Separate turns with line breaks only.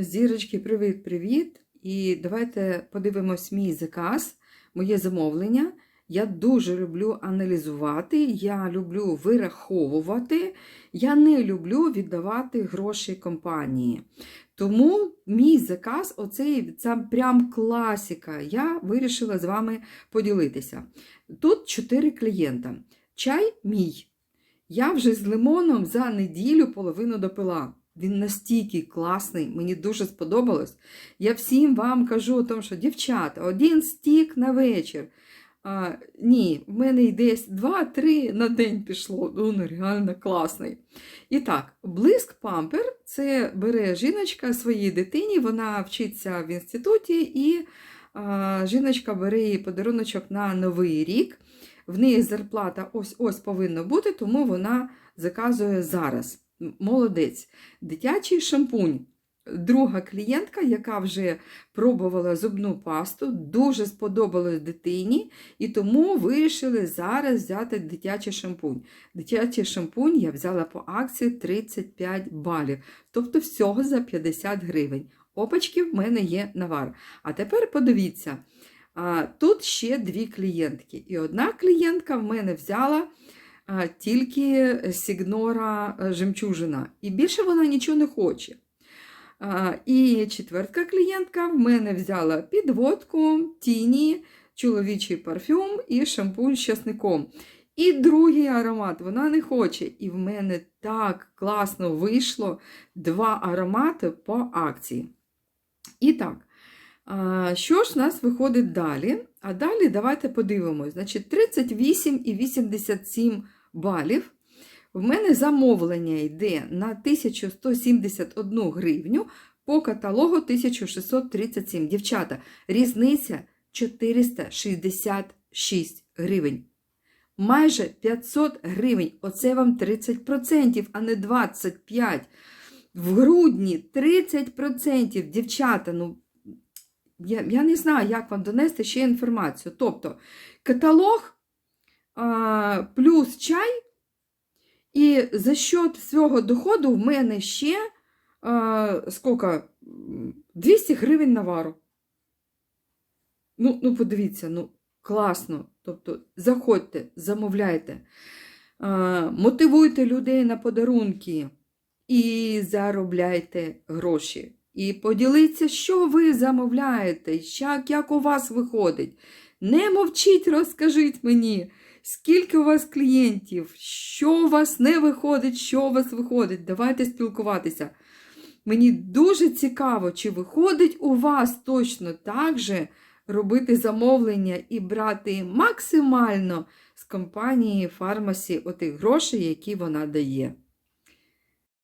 Зірочки, привіт-привіт! І давайте подивимось мій заказ, моє замовлення. Я дуже люблю аналізувати, я люблю вираховувати, я не люблю віддавати гроші компанії. Тому мій заказ, оцей це прям класика. Я вирішила з вами поділитися. Тут чотири клієнта. Чай мій. Я вже з лимоном за неділю половину допила. Він настільки класний, мені дуже сподобалось. Я всім вам кажу, тому, що дівчата, один стік на вечір. А, ні, в мене десь 2-3 на день пішло. Ну, ну, реально класний. І так, блиск пампер це бере жіночка своїй дитині, вона вчиться в інституті, і а, жіночка бере їй подаруночок на новий рік. В неї зарплата ось-ось повинна бути, тому вона заказує зараз. Молодець. Дитячий шампунь. Друга клієнтка, яка вже пробувала зубну пасту, дуже сподобалось дитині, і тому вирішили зараз взяти дитячий шампунь. Дитячий шампунь я взяла по акції 35 балів, тобто всього за 50 гривень. Опачки в мене є навар. А тепер подивіться, тут ще дві клієнтки. І одна клієнтка в мене взяла тільки Сігнора е, жемчужина. І більше вона нічого не хоче. І четвертка клієнтка в мене взяла підводку, тіні, чоловічий парфюм і шампунь з часником. І другий аромат вона не хоче. І в мене так класно вийшло два аромати по акції. І так, що ж у нас виходить далі? А далі давайте подивимось. Значить, 38 і 87 балів. В мене замовлення йде на 1171 гривню по каталогу 1637. Дівчата, різниця 466 гривень. Майже 500 гривень. Оце вам 30%, а не 25%. В грудні 30%. Дівчата, ну, я, я не знаю, як вам донести ще інформацію. Тобто, каталог а, плюс чай. І за счет свого доходу в мене ще а, скільки? 200 гривень навару. Ну, ну, подивіться, ну, класно. Тобто, заходьте, замовляйте, а, мотивуйте людей на подарунки і заробляйте гроші. І поділіться, що ви замовляєте, як, як у вас виходить. Не мовчіть, розкажіть мені. Скільки у вас клієнтів, що у вас не виходить, що у вас виходить. Давайте спілкуватися. Мені дуже цікаво, чи виходить у вас точно так же робити замовлення і брати максимально з компанії фармасі отих грошей, які вона дає.